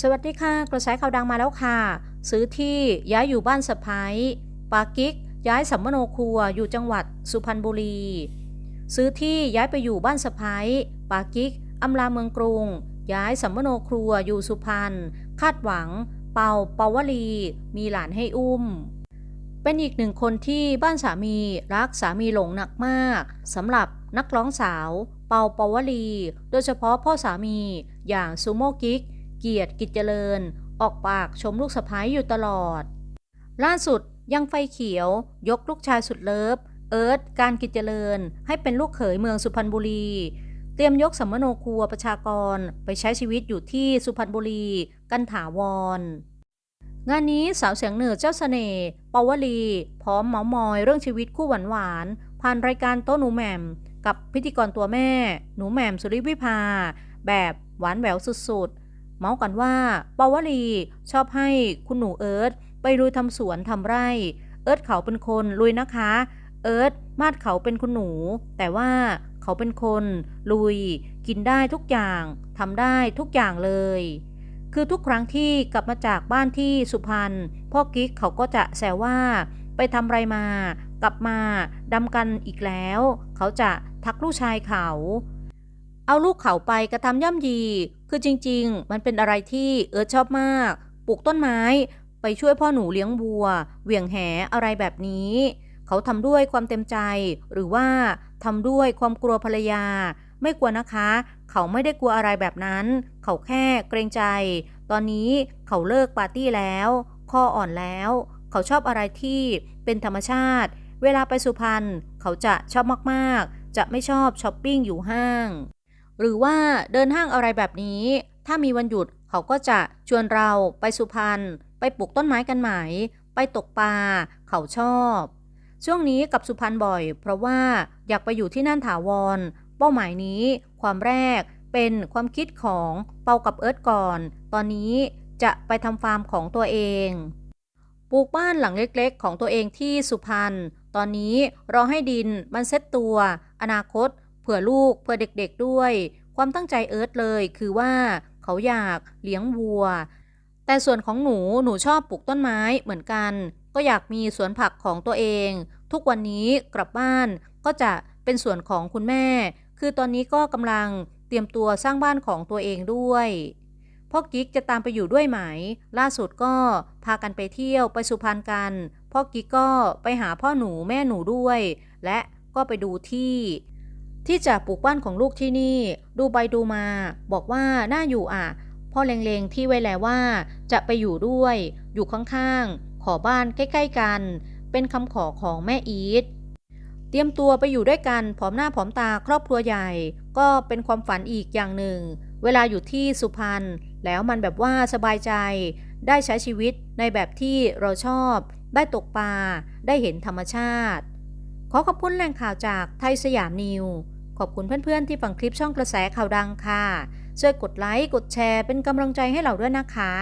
สวัสดีค่ะ กระแสข่าวดังมาแล้วค่ะ ซื้อที่ย้ายอยู่บ้านสะพ้ายปากิ๊กย้ายสัมมโนครัวอยู่จังหวัดสุพรรณบุรี ซื้อที่ย้ายไปอยู่บ้านสะพ้ายปากิ๊กอำลาเมืองกรุง ย้ายสัมมโนครัวอยู่สุพรรณคาดหวัง เป่าเปาวลี มีหลานให้อุ้ม เป็นอีกหนึ่งคนที่บ้านสามีรักสามีหลงหนักมากสำหรับนักร้องสาว เปาเปาวลี โดยเฉพาะพ่อสามีอย่างซูโม่กิ๊ก เกียรติกิจเจริญ ออกปากชมลูกสะพ้ายอยู่ตลอด ล่าสุดยังไฟเขียวยกลูกชายสุดเลิฟ เอิร์ธการกิจเจริญ ให้เป็นลูกเขยเมืองสุพรรณบุรี เตรียมยกสัมมโนครัวประชากรไปใช้ชีวิตอยู่ที่สุพรรณบุรี กันถาวรงานนี้สาวเสียงเหนือเจ้าเสน่ห์ปวลี พร้อมเมามอยเรื่องชีวิตคู่หวานๆผ่านรายการโต๊ะหนูแหม่ม กับพิธีกรตัวแม่ หนูแหม่มสุริวิภา แบบหวานแหววสุดๆ เมาส์กันว่าปาวลีชอบให้คุณหนูเอิร์ธไปลุยทำสวนทำไร่ เอิร์ธเขาเป็นคนลุยนะคะ เอิร์ธมาดเขาเป็นคุณหนู แต่ว่าเขาเป็นคนลุย กินได้ทุกอย่างทำได้ทุกอย่างเลย คือทุกครั้งที่กลับมาจากบ้านที่สุพรรณพ่อกิ๊กเขาก็จะแซวว่า ไปทำไรมากลับมาดำกันอีกแล้ว เขาจะทักลูกชายเขา เอาลูกเขาไปกระทำย่ำยี คือจริง ๆ มันเป็นอะไรที่เอิร์ธชอบมาก ปลูกต้นไม้ ไปช่วยพ่อหนูเลี้ยงวัว เหวี่ยงแหอะไรแบบนี้ เขาทำด้วยความเต็มใจ หรือว่าทำด้วยความกลัวภรรยา ไม่กลัวนะคะ เขาไม่ได้กลัวอะไรแบบนั้น เขาแค่เกรงใจ ตอนนี้เขาเลิกปาร์ตี้แล้วข้ออ่อนแล้ว เขาชอบอะไรที่เป็นธรรมชาติ เวลาไปสุพรรณเขาจะชอบมาก ๆ จะไม่ชอบช้อปปิ้งอยู่ห้าง หรือว่าเดินห้างอะไรแบบนี้ ถ้ามีวันหยุดเขาก็จะชวนเราไปสุพรรณไปปลูกต้นไม้กันไหม ไปตกปลาเขาชอบ ช่วงนี้กับสุพรรณบ่อย เพราะว่าอยากไปอยู่ที่นั่นถาวร เป้าหมายนี้ ความแรกเป็นความคิดของเปากับเอิร์ธก่อน ตอนนี้จะไปทำฟาร์มของตัวเองปลูกบ้านหลังเล็กๆ ของตัวเองที่สุพรรณตอนนี้รอให้ดินมันเซ็ตตัว อนาคต เผื่อลูกเผื่อเด็กๆด้วย ความตั้งใจเอิร์ธเลยคือว่าเขาอยากเลี้ยงวัว แต่ส่วนของหนูหนูชอบปลูกต้นไม้เหมือนกัน ก็อยากมีสวนผักของตัวเอง ทุกวันนี้กลับบ้านก็จะเป็นส่วนของคุณแม่ คือตอนนี้ก็กำลังเตรียมตัวสร้างบ้านของตัวเองด้วยพ่อกิ๊กจะตามไปอยู่ด้วยไหม ล่าสุดก็พากันไปเที่ยวไปสุพรรณกัน พ่อกิ๊กก็ไปหาพ่อหนูแม่หนูด้วย และก็ไปดูที่ ที่จะปลูกบ้านของลูกที่นี่ ดูไปดูมา บอกว่าน่าอยู่อะพ่อเล็งๆที่ไว้แล้วว่า จะไปอยู่ด้วย อยู่ข้างๆ ขอบ้านใกล้ๆกัน เป็นคำขอของแม่อีทเตรียมตัวไปอยู่ด้วยกันผอมหน้าผอมตาครอบครัวใหญ่ ก็เป็นความฝันอีกอย่างหนึ่ง เวลาอยู่ที่สุพรรณแล้วมันแบบว่าสบายใจ ได้ใช้ชีวิตในแบบที่เราชอบ ได้ตกปลาได้เห็นธรรมชาติ ขอขอบคุณแหล่งข่าวจากไทยสยามนิว ขอบคุณเพื่อนๆที่ฟังคลิปช่องกระแสข่าวดังค่ะ ช่วยกดไลค์ กดแชร์เป็นกำลังใจให้เราด้วยนะคะ